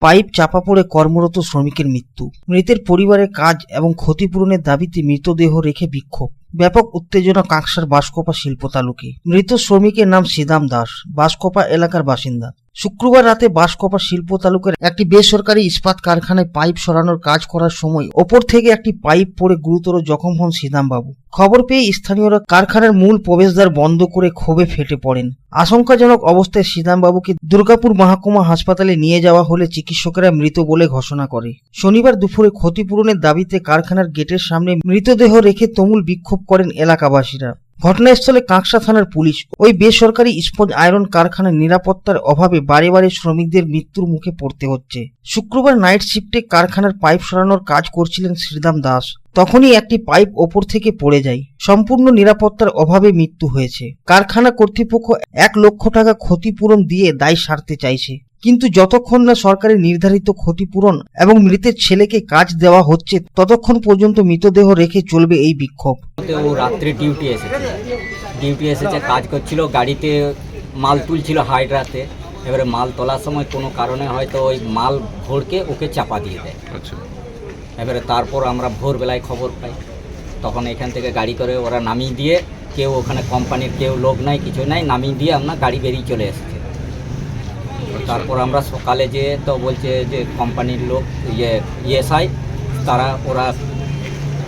Pipe চাপা পড়ে কর্মরত শ্রমিকের মৃত্যু। মৃতের পরিবারের কাজ এবং ক্ষতিপূরণের দাবিতে মৃতদেহ রেখে বিক্ষোভ। ব্যাপক উত্তেজনা কাঁকসার বাসকোপা শিল্প তালুকে। মৃত শ্রমিকের নাম সিদাম দাস বাসকোপা এলাকার বাসিন্দা। শুক্রবার রাতে বাঁশকোপা শিল্প তালুকের একটি বেসরকারি ইস্পাত কারখানায় পাইপ সরানোর কাজ করার সময় ওপর থেকে একটি পাইপ পড়ে গুরুতর জখম হন সিদাম বাবু খবর পেয়ে স্থানীয়রা কারখানার মূল প্রবেশদ্বার বন্ধ করে ক্ষোভে ফেটে পড়েন। আশঙ্কাজনক অবস্থায় সিদাম বাবুকে দুর্গাপুর মহাকুমা হাসপাতালে নিয়ে যাওয়া হলে চিকিৎসকেরা মৃত বলে ঘোষণা করে। শনিবার দুপুরে ক্ষতিপূরণের দাবিতে কারখানার গেটের সামনে মৃতদেহ রেখে তুমুল বিক্ষোভ করেন এলাকাবাসীরা। ঘটনাস্থলে কাঁকসা থানার পুলিশ ওই বেসরকারি স্পঞ্জ আয়রন কারখানার নিরাপত্তার অভাবে বারে বারে শ্রমিকদের মৃত্যুর মুখে পড়তে হচ্ছে। শুক্রবার নাইট শিফটে কারখানার পাইপ সরানোর কাজ করছিলেন শ্রীদাম দাস। তখনই একটি পাইপ ওপর থেকে পড়ে যায়। সম্পূর্ণ নিরাপত্তার অভাবে মৃত্যু হয়েছে। কারখানা কর্তৃপক্ষ এক লক্ষ টাকা ক্ষতিপূরণ দিয়ে দায় সারতে চাইছে। কিন্তু যতক্ষণ না সরকারের নির্ধারিত ক্ষতিপূরণ এবং মৃতের ছেলেকে কাজ দেওয়া হচ্ছে ততক্ষণ পর্যন্ত মৃতদেহ রেখে চলবে এই বিক্ষোভ। ও রাত্রে ডিউটি এসেছে। ডিউটি এসেছে কাজ করছিল গাড়িতে মাল তুলছিল হাইড্রাতে এবারে মাল তোলার সময় কোনো কারণে হয়তো ওই মাল ভোরকে ওকে চাপা দিয়ে দেয়। আচ্ছা। এবারে তারপর আমরা ভোরবেলায় খবর পাই। তখন এখান থেকে গাড়ি করে ওরা নামিয়ে দিয়ে কেউ ওখানে কোম্পানির কেউ লোক নাই কিছু নাই নামিয়ে দিয়ে আমরা গাড়ি বেরিয়ে চলে এসেছে। তারপর আমরা সকালে যে তো বলছে যে কোম্পানির লোক ইয়ে ইএসআই তারা ওরা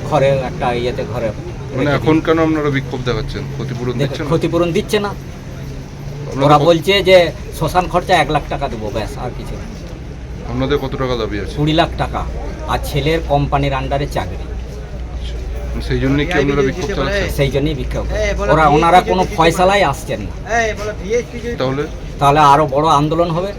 ঘরে একটা ইয়েতে ঘরে মানে এখন কেন আপনারা বিক্ষোভ দেখাচ্ছেন? ক্ষতিপূরণ দিচ্ছেন ক্ষতিপূরণ দিচ্ছে না। ওরা বলছে যে শ্মশান খরচা এক লাখ টাকা দেবো ব্যাস আর কিছু। আপনাদের কত টাকা দাবি আছে? কুড়ি লাখ টাকা আর ছেলের কোম্পানির আন্ডারে চাকরি। সেই জন্যই কি আপনারা বিক্ষোভ চালাচ্ছেন? সেই জন্যই বিক্ষোভ। ওরা ওনারা কোনো ফয়সালায় আসছেন না। তাহলে? তাহলে আরো বড় আন্দোলন হবে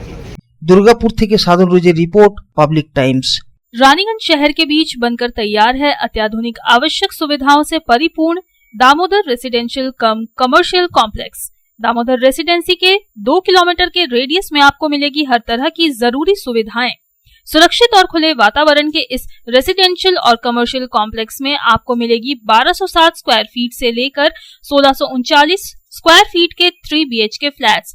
দুর্গাপুর থেকে সাধন রুজের রিপোর্ট পাবলিক টাইমস रानीगंज शहर के बीच बनकर तैयार है अत्याधुनिक आवश्यक सुविधाओं से परिपूर्ण Damodar residential cum commercial complex Damodar residency के दो किलोमीटर के रेडियस में आपको मिलेगी हर तरह की जरूरी सुविधाएं सुरक्षित और खुले वातावरण के इस रेसिडेंशियल और कमर्शियल कॉम्प्लेक्स में आपको मिलेगी 1260 स्क्वायर फीट से लेकर सोलह स्क्वायर फीट के थ्री बीएच के फ्लैट्स